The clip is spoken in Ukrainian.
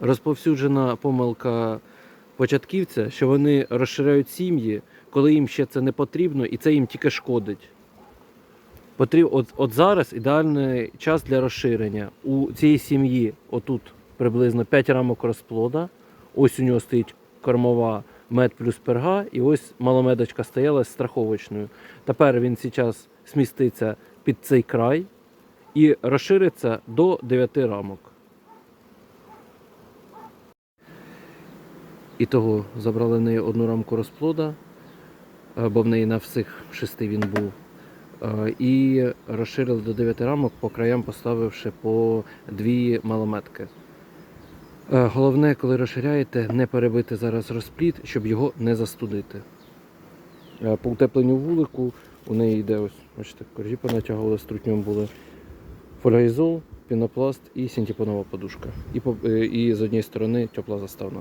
розповсюджена помилка початківця, що вони розширяють сім'ї, коли їм ще це не потрібно, і це їм тільки шкодить. Потріб... От, от зараз ідеальний час для розширення. У цій сім'ї отут приблизно 5 рамок розплода. Ось у нього стоїть кормова мед плюс перга, і ось маломедочка стояла з страховочною. Тепер він зараз сміститься під цей край і розшириться до 9 рамок. І того забрали в неї одну рамку розплода, е, бо в неї на всіх шести він був. Е, І розширили до 9 рамок, по краям поставивши по дві малометки. Е, Головне, коли розширяєте, не перебити зараз розплід, щоб його не застудити. По утепленню вулику у неї йде ось, бачите, коржі понатягували, струтньом були фольгоізол, пінопласт і синтепонова подушка. І, і з однієї сторони тепла заставна.